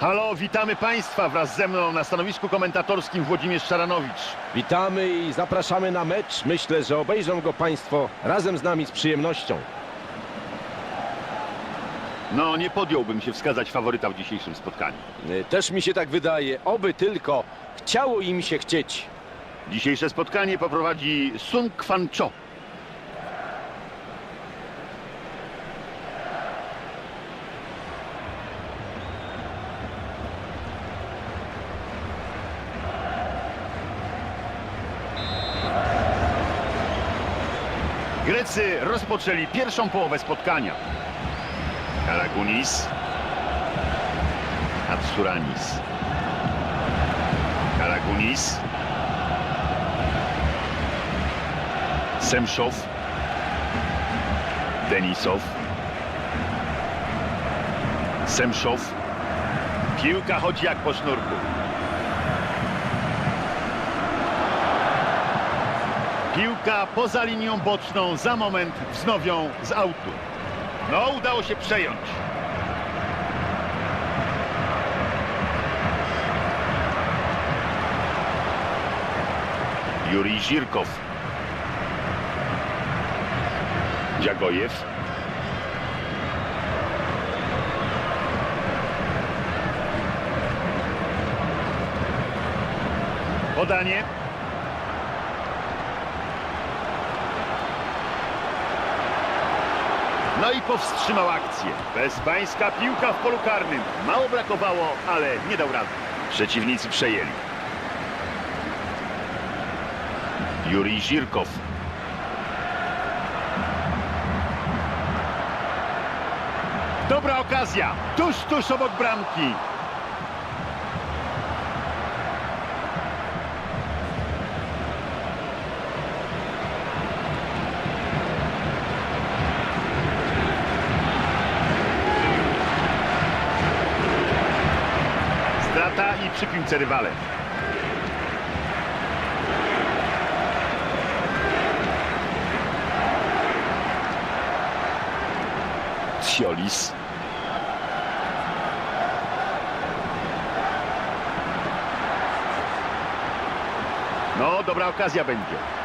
Halo, witamy Państwa wraz ze mną na stanowisku komentatorskim Włodzimierz Szaranowicz. Witamy i zapraszamy na mecz. Myślę, że obejrzą go Państwo razem z nami z przyjemnością. No, nie podjąłbym się wskazać faworyta w dzisiejszym spotkaniu. Y, Też mi się tak wydaje, oby tylko chciało im się chcieć. Dzisiejsze spotkanie poprowadzi Sun Kwan Cho. Rozpoczęli pierwszą połowę spotkania. Karagunis. Atsuranis. Karagunis. Semszow. Denisow. Semszow. Piłka chodzi jak po sznurku. Piłka poza linią boczną za moment wznowią z autu. No, udało się przejąć. Jurij Żirkow. Dziagojew. Podanie. No i powstrzymał akcję. Bezpańska piłka w polu karnym. Mało brakowało, ale nie dał rady. Przeciwnicy przejęli. Jurij Żirkow. Dobra okazja. Tuż, tuż obok bramki. Strata i przy piłce rywale. Ciolis. No, dobra okazja będzie.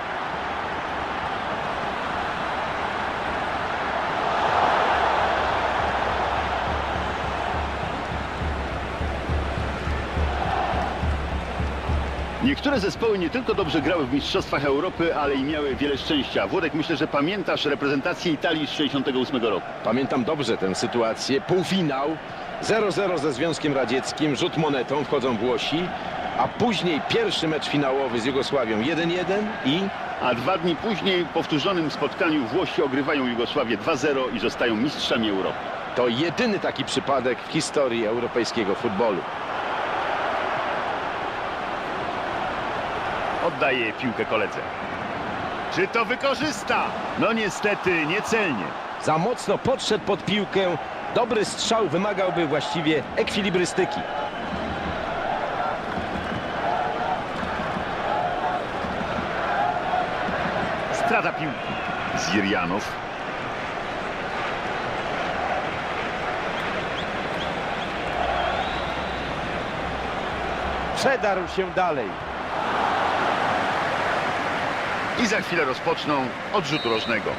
Niektóre zespoły nie tylko dobrze grały w Mistrzostwach Europy, ale i miały wiele szczęścia. Włodek, myślę, że pamiętasz reprezentację Italii z 68 roku. Pamiętam dobrze tę sytuację. Półfinał 0-0 ze Związkiem Radzieckim, rzut monetą, wchodzą Włosi, a później pierwszy mecz finałowy z Jugosławią 1-1 i A dwa dni później w powtórzonym spotkaniu Włosi ogrywają Jugosławię 2-0 i zostają mistrzami Europy. to jedyny taki przypadek w historii europejskiego futbolu. Oddaje piłkę koledze. Czy to wykorzysta? No niestety, niecelnie. Za mocno podszedł pod piłkę. Dobry strzał wymagałby właściwie ekwilibrystyki. Strata piłki. Zirjanow. Przedarł się dalej. I za chwilę rozpoczną od rzutu rożnego.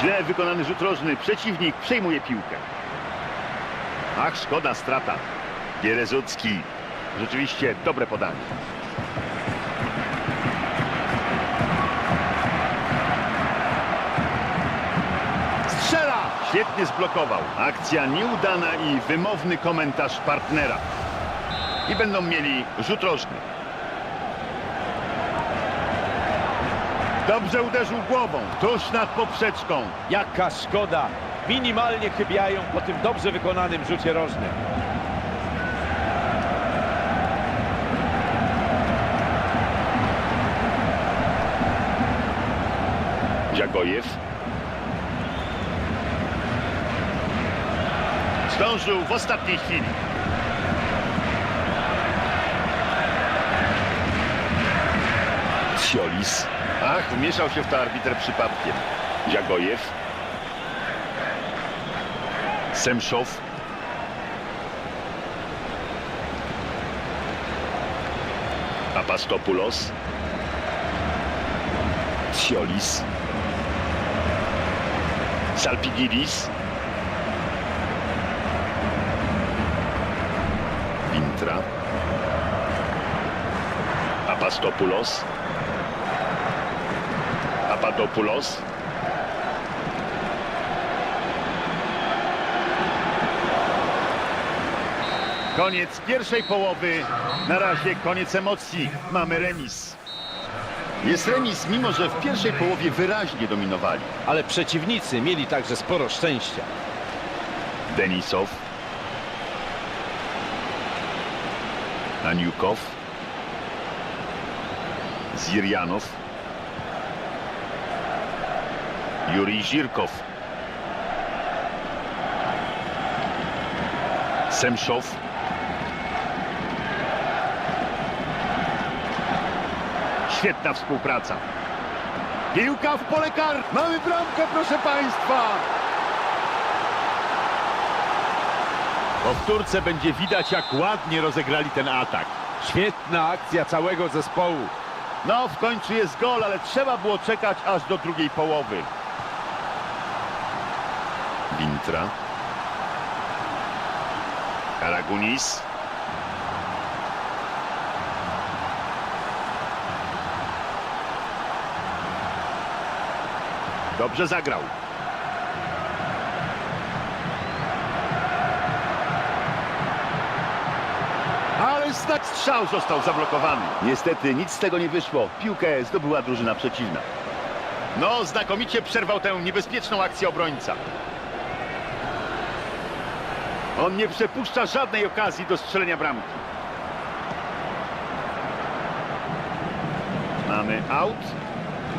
Źle wykonany rzut rożny. Przeciwnik przejmuje piłkę. Ach, szkoda, strata. Bierezucki. Rzeczywiście dobre podanie. Świetnie zblokował. Akcja nieudana i wymowny komentarz partnera. I będą mieli rzut rożny. Dobrze uderzył głową, tuż nad poprzeczką. Jaka szkoda. Minimalnie chybiają po tym dobrze wykonanym rzucie rożnym. Dziagojew. Zdążył w ostatniej chwili. Ciolis. Ach, wmieszał się w to arbiter przypadkiem. Dziagojew. Semszow. Papastopoulos. Siolis. Salpigidis. Papastopoulos. Papadopoulos. Koniec pierwszej połowy. Na razie koniec emocji. Mamy remis. Jest remis, mimo że w pierwszej połowie wyraźnie dominowali. Ale przeciwnicy mieli także sporo szczęścia. Denisow. Aniukow. Zirjanow. Jurij Żirkow. Semszow. Świetna współpraca. Piłka w pole kar. Mamy bramkę, proszę Państwa. Po wtórce będzie widać, jak ładnie rozegrali ten atak. Świetna akcja całego zespołu. No, w końcu jest gol, ale trzeba było czekać aż do drugiej połowy. Wintra. Karagunis. Dobrze zagrał. Ale znak strzał został zablokowany. Niestety nic z tego nie wyszło. Piłkę zdobyła drużyna przeciwna. No, znakomicie przerwał tę niebezpieczną akcję obrońca. On nie przepuszcza żadnej okazji do strzelenia bramki. Mamy out.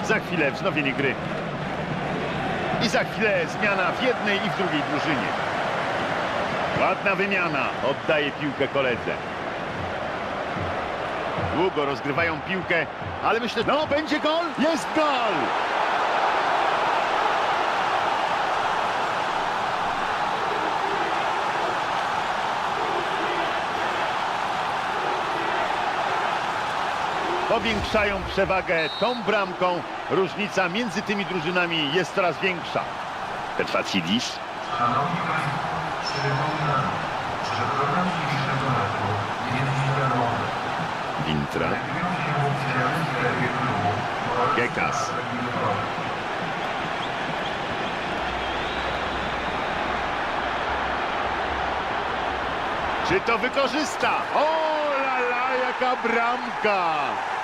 Za chwilę wznowienie gry. I za chwilę zmiana w jednej i w drugiej drużynie. Ładna wymiana. Oddaje piłkę koledze. Długo rozgrywają piłkę, ale myślę, no będzie gol, jest gol! Powiększają przewagę tą bramką. Różnica między tymi drużynami jest coraz większa. Petfacidis. Szanowni Państwo, przypominam, że program dzisiejszego meczu jest. Wintra. Gekas. Czy to wykorzysta? O la la, jaka bramka!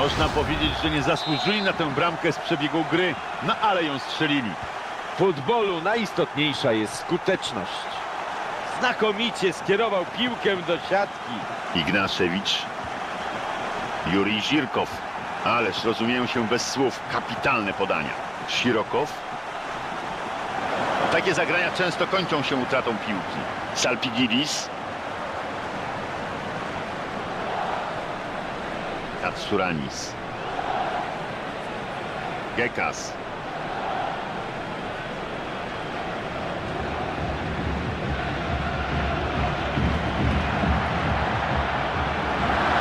Można powiedzieć, że nie zasłużyli na tę bramkę z przebiegu gry, no ale ją strzelili. W futbolu najistotniejsza jest skuteczność. Znakomicie skierował piłkę do siatki. Ignaszewicz, Jurij Żirkow. Ależ rozumieją się bez słów. Kapitalne podania. Sirokow. Takie zagrania często kończą się utratą piłki. Salpigidis. Katsuranis. Gekas.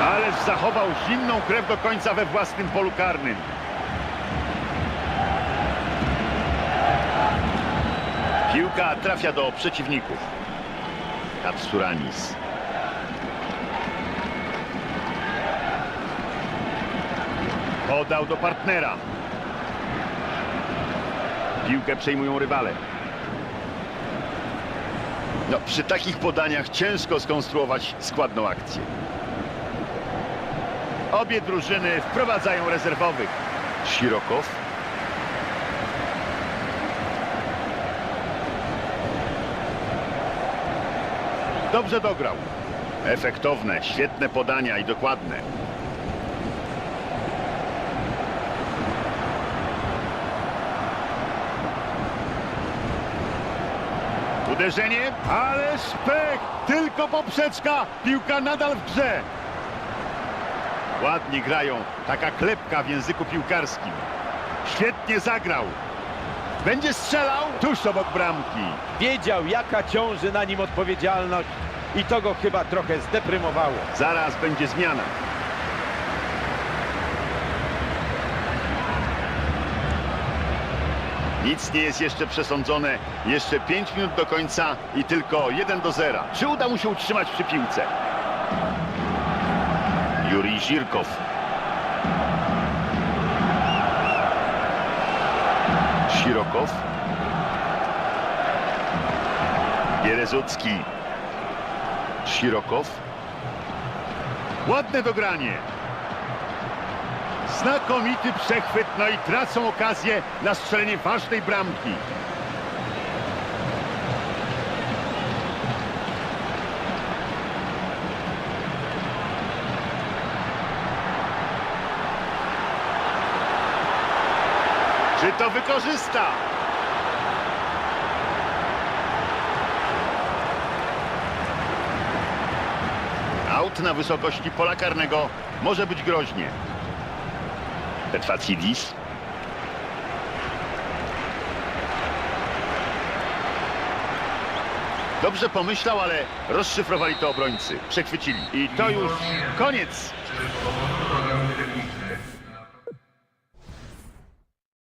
Ależ zachował zimną krew do końca we własnym polu karnym. Piłka trafia do przeciwników. Katsuranis. Podał do partnera. Piłkę przejmują rywale. No, przy takich podaniach ciężko skonstruować składną akcję. Obie drużyny wprowadzają rezerwowych. Sirokow. Dobrze dograł. Efektowne, świetne podania i dokładne. Uderzenie, ale szpech! Tylko poprzeczka! Piłka nadal w grze! Ładnie grają. Taka klepka w języku piłkarskim. Świetnie zagrał. Będzie strzelał tuż obok bramki. Wiedział, jaka ciąży na nim odpowiedzialność i to go chyba trochę zdeprymowało. Zaraz będzie zmiana. Nic nie jest jeszcze przesądzone. Jeszcze 5 minut do końca i tylko 1 do 0. Czy uda mu się utrzymać przy piłce? Jurij Żirkow. Sirokow. Bierezucki. Sirokow. Ładne dogranie. Znakomity przechwyt, no i tracą okazję na strzelenie ważnej bramki. Czy to wykorzysta? Aut na wysokości pola karnego może być groźnie. Petracidis. Dobrze pomyślał, ale rozszyfrowali to obrońcy. Przechwycili. I to już koniec.